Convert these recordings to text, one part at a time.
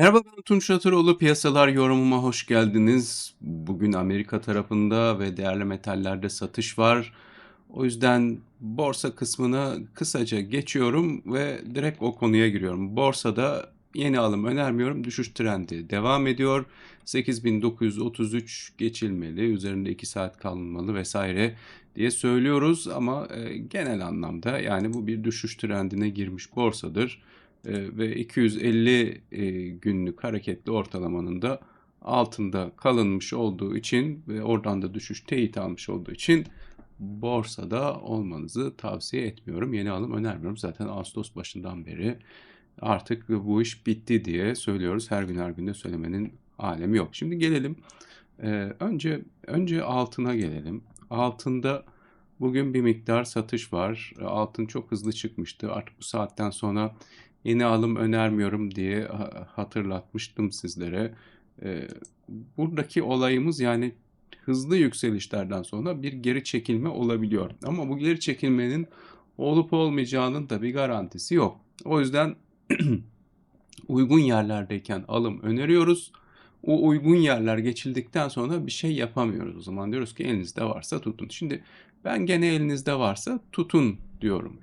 Merhaba ben Tunç Çatıroğlu. Piyasalar yorumuma hoş geldiniz. Bugün Amerika tarafında ve değerli metallerde satış var. O yüzden borsa kısmına kısaca geçiyorum ve direkt o konuya giriyorum. Borsada yeni alım önermiyorum. Düşüş trendi devam ediyor. 8933 geçilmeli, üzerinde 2 saat kalınmalı vesaire diye söylüyoruz ama e, genel anlamda yani bu bir düşüş trendine girmiş borsadır. E, ve 250 e, günlük hareketli ortalamanın da altında kalınmış olduğu için ve oradan da düşüş teyit almış olduğu için borsada olmanızı tavsiye etmiyorum. Yeni alım önermiyorum. Zaten Ağustos başından beri artık bu iş bitti diye söylüyoruz. Her gün her günde söylemenin alemi yok. Şimdi gelelim. Ee, önce önce altına gelelim. Altında bugün bir miktar satış var. Altın çok hızlı çıkmıştı. Artık bu saatten sonra yeni alım önermiyorum diye hatırlatmıştım sizlere. Buradaki olayımız yani hızlı yükselişlerden sonra bir geri çekilme olabiliyor. Ama bu geri çekilmenin olup olmayacağının da bir garantisi yok. O yüzden uygun yerlerdeyken alım öneriyoruz. O uygun yerler geçildikten sonra bir şey yapamıyoruz. O zaman diyoruz ki elinizde varsa tutun. Şimdi ben gene elinizde varsa tutun diyorum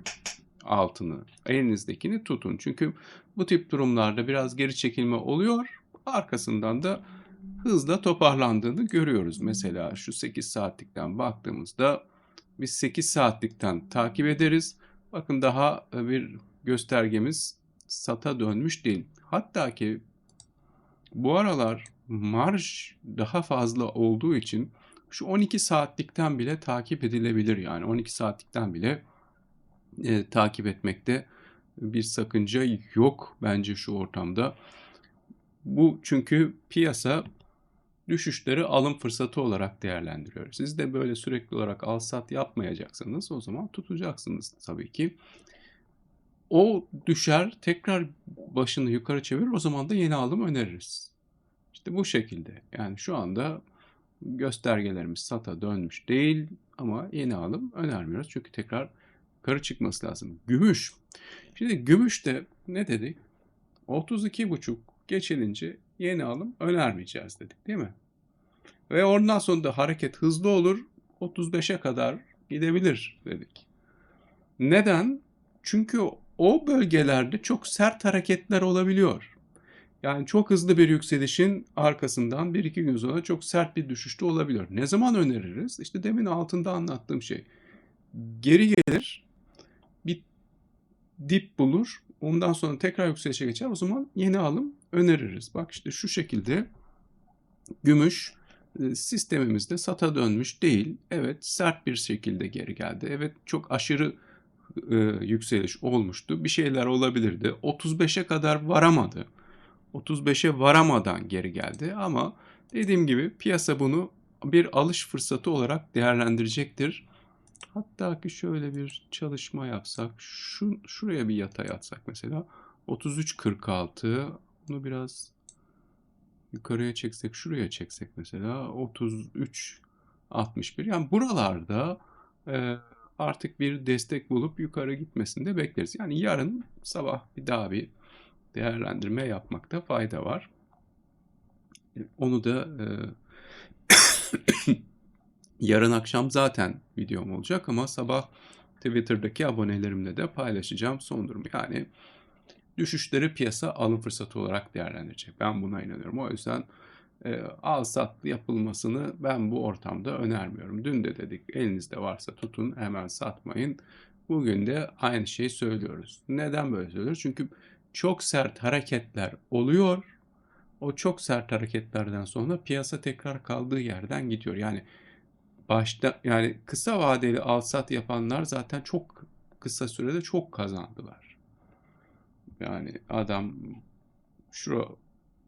altını. Elinizdekini tutun. Çünkü bu tip durumlarda biraz geri çekilme oluyor. Arkasından da hızla toparlandığını görüyoruz. Mesela şu 8 saatlikten baktığımızda biz 8 saatlikten takip ederiz. Bakın daha bir göstergemiz sata dönmüş değil. Hatta ki bu aralar marj daha fazla olduğu için şu 12 saatlikten bile takip edilebilir yani 12 saatlikten bile e, takip etmekte bir sakınca yok bence şu ortamda. Bu çünkü piyasa düşüşleri alım fırsatı olarak değerlendiriyor. Siz de böyle sürekli olarak al sat yapmayacaksanız o zaman tutacaksınız tabii ki. O düşer tekrar başını yukarı çevirir o zaman da yeni alım öneririz. İşte bu şekilde yani şu anda göstergelerimiz sata dönmüş değil ama yeni alım önermiyoruz. Çünkü tekrar yukarı çıkması lazım. Gümüş. Şimdi gümüşte ne dedik? 32,5 geçilince yeni alım önermeyeceğiz dedik değil mi? Ve ondan sonra da hareket hızlı olur 35'e kadar gidebilir dedik. Neden? Çünkü o bölgelerde çok sert hareketler olabiliyor. Yani çok hızlı bir yükselişin arkasından bir iki gün sonra çok sert bir düşüşte olabiliyor. Ne zaman öneririz? İşte demin altında anlattığım şey. Geri gelir, dip bulur, ondan sonra tekrar yükselişe geçer. O zaman yeni alım öneririz. Bak işte şu şekilde gümüş e, sistemimizde sata dönmüş değil. Evet sert bir şekilde geri geldi. Evet çok aşırı e, yükseliş olmuştu. Bir şeyler olabilirdi. 35'e kadar varamadı. 35'e varamadan geri geldi ama dediğim gibi piyasa bunu bir alış fırsatı olarak değerlendirecektir. Hatta ki şöyle bir çalışma yapsak, şu şuraya bir yatay atsak mesela 33.46 bunu biraz yukarıya çeksek, şuraya çeksek mesela 33 61 yani buralarda e, artık bir destek bulup yukarı gitmesini de bekleriz. Yani yarın sabah bir daha bir değerlendirme yapmakta fayda var. Onu da e, yarın akşam zaten videom olacak ama sabah Twitter'daki abonelerimle de paylaşacağım son durumu. Yani düşüşleri piyasa alım fırsatı olarak değerlendirecek. Ben buna inanıyorum. O yüzden e, al sat yapılmasını ben bu ortamda önermiyorum. Dün de dedik elinizde varsa tutun hemen satmayın. Bugün de aynı şeyi söylüyoruz. Neden böyle söylüyoruz? Çünkü çok sert hareketler oluyor. O çok sert hareketlerden sonra piyasa tekrar kaldığı yerden gidiyor. Yani başta yani kısa vadeli al sat yapanlar zaten çok kısa sürede çok kazandılar. Yani adam şu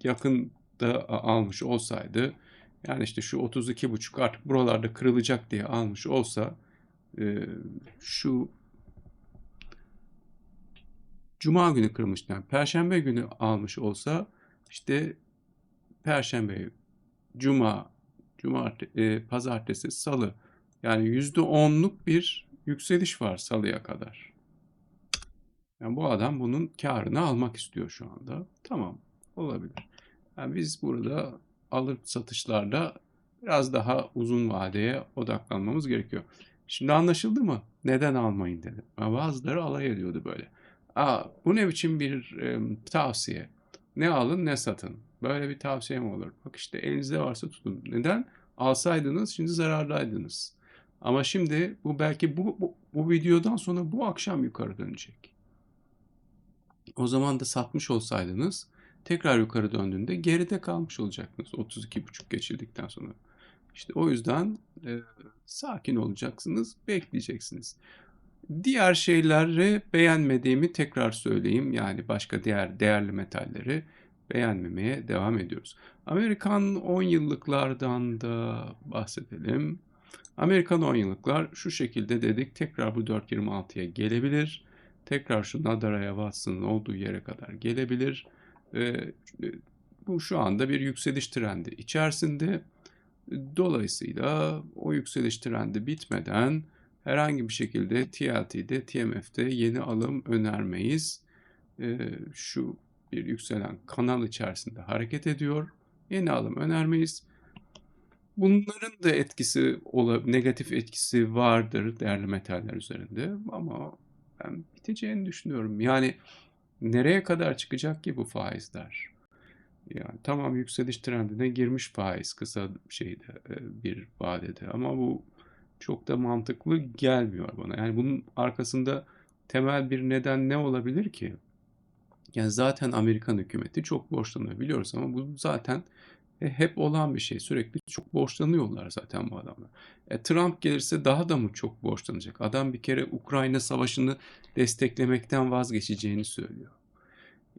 yakında almış olsaydı yani işte şu 32,5 artık buralarda kırılacak diye almış olsa e, şu Cuma günü kırılmış yani Perşembe günü almış olsa işte Perşembe, Cuma, Cumartesi, e, Pazartesi, Salı yani yüzde onluk bir yükseliş var Salı'ya kadar. Yani bu adam bunun karını almak istiyor şu anda. Tamam. olabilir. Yani biz burada alır satışlarda biraz daha uzun vadeye odaklanmamız gerekiyor. Şimdi anlaşıldı mı? Neden almayın dedim. Ama bazıları alay ediyordu böyle. Aa, bu ne biçim bir e, tavsiye? Ne alın ne satın. Böyle bir tavsiye mi olur? Bak işte elinizde varsa tutun. Neden? Alsaydınız şimdi zarardaydınız. Ama şimdi bu belki bu, bu, bu videodan sonra bu akşam yukarı dönecek. O zaman da satmış olsaydınız tekrar yukarı döndüğünde geride kalmış olacaktınız 32,5 geçildikten sonra. İşte o yüzden e, sakin olacaksınız, bekleyeceksiniz. Diğer şeyleri beğenmediğimi tekrar söyleyeyim. Yani başka diğer değerli metalleri beğenmemeye devam ediyoruz. Amerikan 10 yıllıklardan da bahsedelim. Amerikan 10 yıllıklar şu şekilde dedik. Tekrar bu 4.26'ya gelebilir. Tekrar şu Nadara'ya Watson'ın olduğu yere kadar gelebilir. Ee, bu şu anda bir yükseliş trendi içerisinde. Dolayısıyla o yükseliş trendi bitmeden herhangi bir şekilde TLT'de, TMF'de yeni alım önermeyiz. Ee, şu bir yükselen kanal içerisinde hareket ediyor. Yeni alım önermeyiz. Bunların da etkisi, negatif etkisi vardır değerli metaller üzerinde ama ben biteceğini düşünüyorum. Yani nereye kadar çıkacak ki bu faizler? Yani tamam yükseliş trendine girmiş faiz kısa şeyde e, bir vadede ama bu çok da mantıklı gelmiyor bana. Yani bunun arkasında temel bir neden ne olabilir ki? Yani zaten Amerikan hükümeti çok borçlanıyor biliyoruz ama bu zaten e, hep olan bir şey. Sürekli çok borçlanıyorlar zaten bu adamlar. E, Trump gelirse daha da mı çok borçlanacak? Adam bir kere Ukrayna savaşını desteklemekten vazgeçeceğini söylüyor.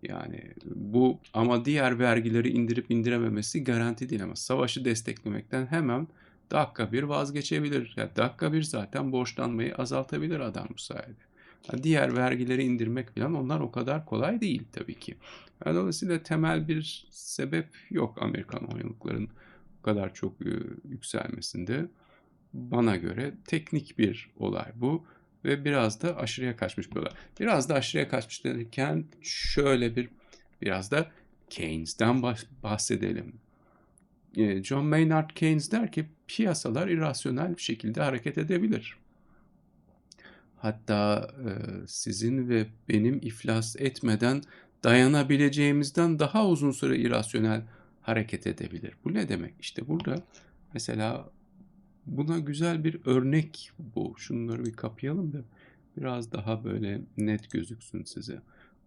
Yani bu ama diğer vergileri indirip indirememesi garanti değil ama savaşı desteklemekten hemen dakika bir vazgeçebilir. Ya dakika bir zaten borçlanmayı azaltabilir adam bu sayede. Diğer vergileri indirmek falan onlar o kadar kolay değil tabii ki. Yani dolayısıyla temel bir sebep yok Amerikan oyunlukların bu kadar çok e, yükselmesinde. Bana göre teknik bir olay bu ve biraz da aşırıya kaçmış bir olay. Biraz da aşırıya kaçmış derken şöyle bir biraz da Keynes'den bahsedelim. E, John Maynard Keynes der ki piyasalar irrasyonel bir şekilde hareket edebilir. Hatta e, sizin ve benim iflas etmeden dayanabileceğimizden daha uzun süre irrasyonel hareket edebilir. Bu ne demek? İşte burada mesela buna güzel bir örnek bu. Şunları bir kapayalım da biraz daha böyle net gözüksün size.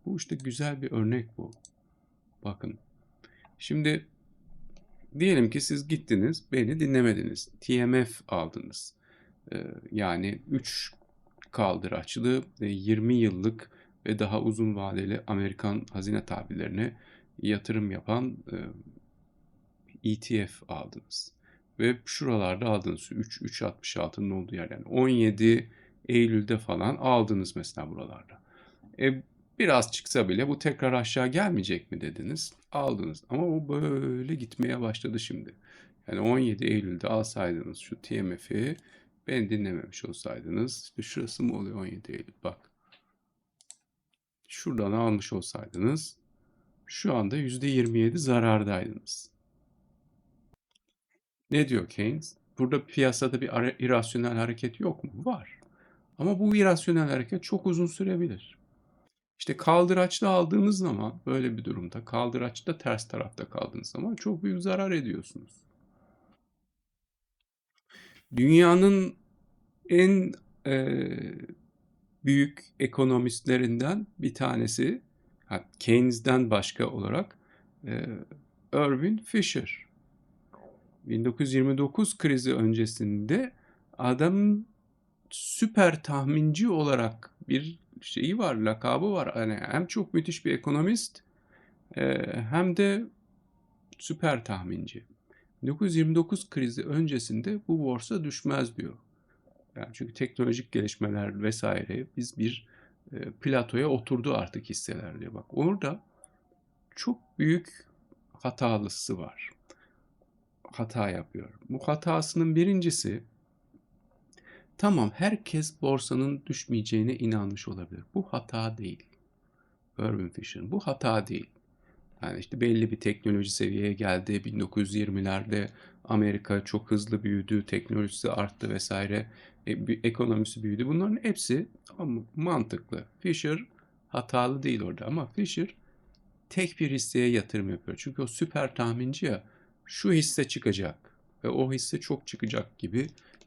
Bu işte güzel bir örnek bu. Bakın. Şimdi diyelim ki siz gittiniz, beni dinlemediniz. TMF aldınız. Ee, yani 3 kaldıraçlı ve 20 yıllık ve daha uzun vadeli Amerikan hazine tahvillerine yatırım yapan ETF e aldınız. Ve şuralarda aldınız. 3 3.66'nın olduğu yer yani 17 Eylül'de falan aldınız mesela buralarda. E, biraz çıksa bile bu tekrar aşağı gelmeyecek mi dediniz? Aldınız ama o böyle gitmeye başladı şimdi. Yani 17 Eylül'de alsaydınız şu TMF'i Beni dinlememiş olsaydınız işte şurası mı oluyor 17 Eylül bak. Şuradan almış olsaydınız şu anda %27 zarardaydınız. Ne diyor Keynes? Burada piyasada bir irrasyonel hareket yok mu? Var. Ama bu irrasyonel hareket çok uzun sürebilir. İşte kaldıraçlı aldığınız zaman böyle bir durumda kaldıraçta ters tarafta kaldığınız zaman çok büyük zarar ediyorsunuz. Dünyanın en e, büyük ekonomistlerinden bir tanesi, Keynes'den başka olarak e, Irving Fisher. 1929 krizi öncesinde adam süper tahminci olarak bir şeyi var, lakabı var. Yani hem çok müthiş bir ekonomist e, hem de süper tahminci. 1929 krizi öncesinde bu borsa düşmez diyor. Yani çünkü teknolojik gelişmeler vesaire biz bir e, platoya oturdu artık hisseler diye bak. Orada çok büyük hatalısı var. Hata yapıyor. Bu hatasının birincisi tamam herkes borsanın düşmeyeceğine inanmış olabilir. Bu hata değil. Irving Fisher'ın bu hata değil. Yani işte belli bir teknoloji seviyeye geldi. 1920'lerde Amerika çok hızlı büyüdü, teknolojisi arttı vesaire, e, ekonomisi büyüdü. Bunların hepsi ama mantıklı. Fisher hatalı değil orada ama Fisher tek bir hisseye yatırım yapıyor. Çünkü o süper tahminci ya şu hisse çıkacak ve o hisse çok çıkacak gibi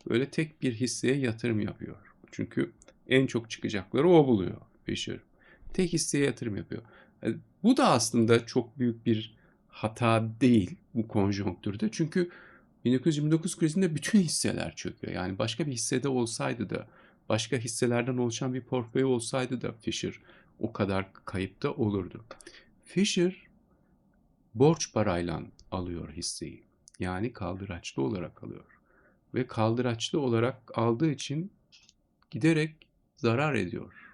böyle tek bir hisseye yatırım yapıyor. Çünkü en çok çıkacakları o buluyor Fisher. Tek hisseye yatırım yapıyor. Yani bu da aslında çok büyük bir hata değil bu konjonktürde. Çünkü 1929 krizinde bütün hisseler çöküyor. Yani başka bir hissede olsaydı da, başka hisselerden oluşan bir portföy olsaydı da Fisher o kadar kayıpta olurdu. Fisher borç parayla alıyor hisseyi. Yani kaldıraçlı olarak alıyor. Ve kaldıraçlı olarak aldığı için giderek zarar ediyor.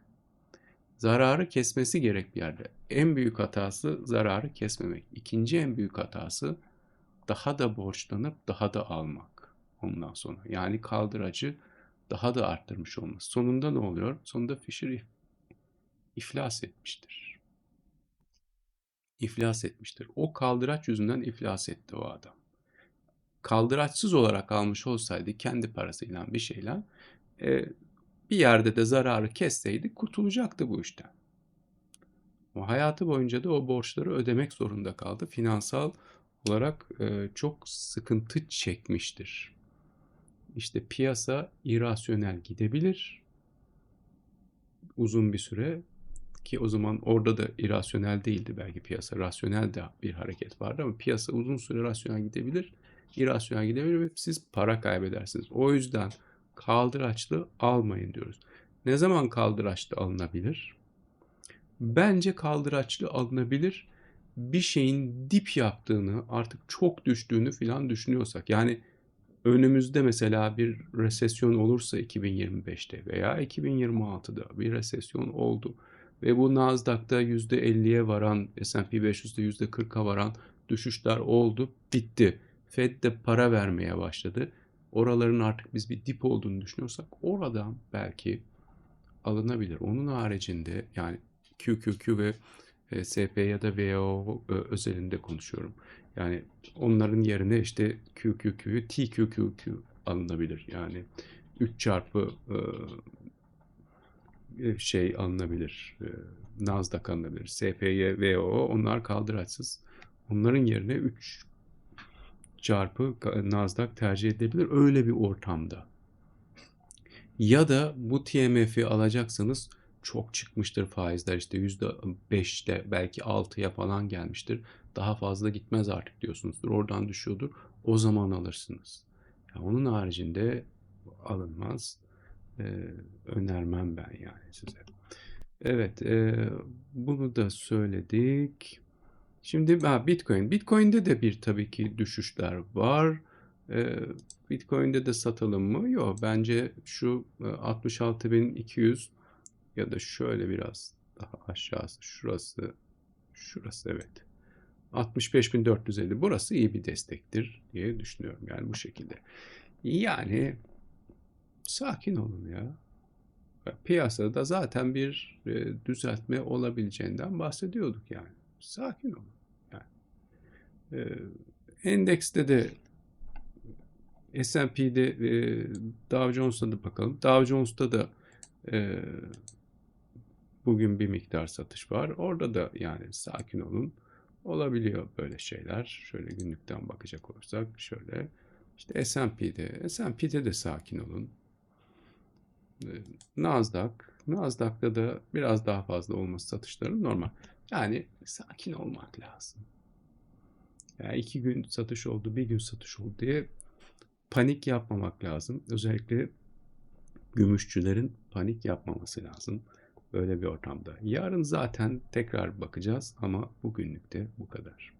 Zararı kesmesi gerek bir yerde. En büyük hatası zararı kesmemek. İkinci en büyük hatası daha da borçlanıp daha da almak ondan sonra. Yani kaldıracı daha da arttırmış olması. Sonunda ne oluyor? Sonunda Fisher iflas etmiştir. İflas etmiştir. O kaldıraç yüzünden iflas etti o adam. Kaldıraçsız olarak almış olsaydı kendi parasıyla bir şeyle e, bir yerde de zararı kesseydi kurtulacaktı bu işten. Ama hayatı boyunca da o borçları ödemek zorunda kaldı. Finansal olarak e, çok sıkıntı çekmiştir. İşte piyasa irasyonel gidebilir uzun bir süre ki o zaman orada da irasyonel değildi belki piyasa. Rasyonel de bir hareket vardı ama piyasa uzun süre rasyonel gidebilir, irasyonel gidebilir ve siz para kaybedersiniz. O yüzden kaldıraçlı almayın diyoruz. Ne zaman kaldıraçlı alınabilir? Bence kaldıraçlı alınabilir bir şeyin dip yaptığını, artık çok düştüğünü filan düşünüyorsak. Yani önümüzde mesela bir resesyon olursa 2025'te veya 2026'da bir resesyon oldu ve bu Nasdaq'ta %50'ye varan, S&P 500'de %40'a varan düşüşler oldu, bitti. Fed de para vermeye başladı. Oraların artık biz bir dip olduğunu düşünüyorsak oradan belki alınabilir. Onun haricinde yani QQQ ve e, SP ya da VO e, özelinde konuşuyorum. Yani onların yerine işte QQQ'yu TQQQ alınabilir. Yani 3 çarpı e, şey alınabilir. Nasdaq alınabilir. SPY, VO onlar kaldıraçsız. Onların yerine 3 çarpı Nasdaq tercih edilebilir öyle bir ortamda. Ya da bu TMF'i alacaksanız çok çıkmıştır faizler işte %5'te belki 6'ya falan gelmiştir. Daha fazla gitmez artık diyorsunuzdur. Oradan düşüyordur. O zaman alırsınız. Yani onun haricinde alınmaz. Ee, önermem ben yani size. Evet, e, bunu da söyledik. Şimdi ha, Bitcoin. Bitcoin'de de bir tabii ki düşüşler var. Ee, Bitcoin'de de satalım mı? Yok. Bence şu 66.200 ya da şöyle biraz daha aşağısı şurası şurası evet 65.450 burası iyi bir destektir diye düşünüyorum yani bu şekilde. Yani sakin olun ya. Piyasada zaten bir e, düzeltme olabileceğinden bahsediyorduk yani. Sakin olun. Yani. E, endekste de S&P'de e, Dow Jones'a da bakalım. Dow Jones'ta da e, bugün bir miktar satış var. Orada da yani sakin olun. Olabiliyor böyle şeyler. Şöyle günlükten bakacak olursak şöyle. İşte S&P'de, S&P'de de sakin olun. Ee, Nasdaq, Nasdaq'ta da biraz daha fazla olması satışların normal. Yani sakin olmak lazım. Yani iki gün satış oldu, bir gün satış oldu diye panik yapmamak lazım. Özellikle gümüşçülerin panik yapmaması lazım böyle bir ortamda. Yarın zaten tekrar bakacağız ama bugünlük de bu kadar.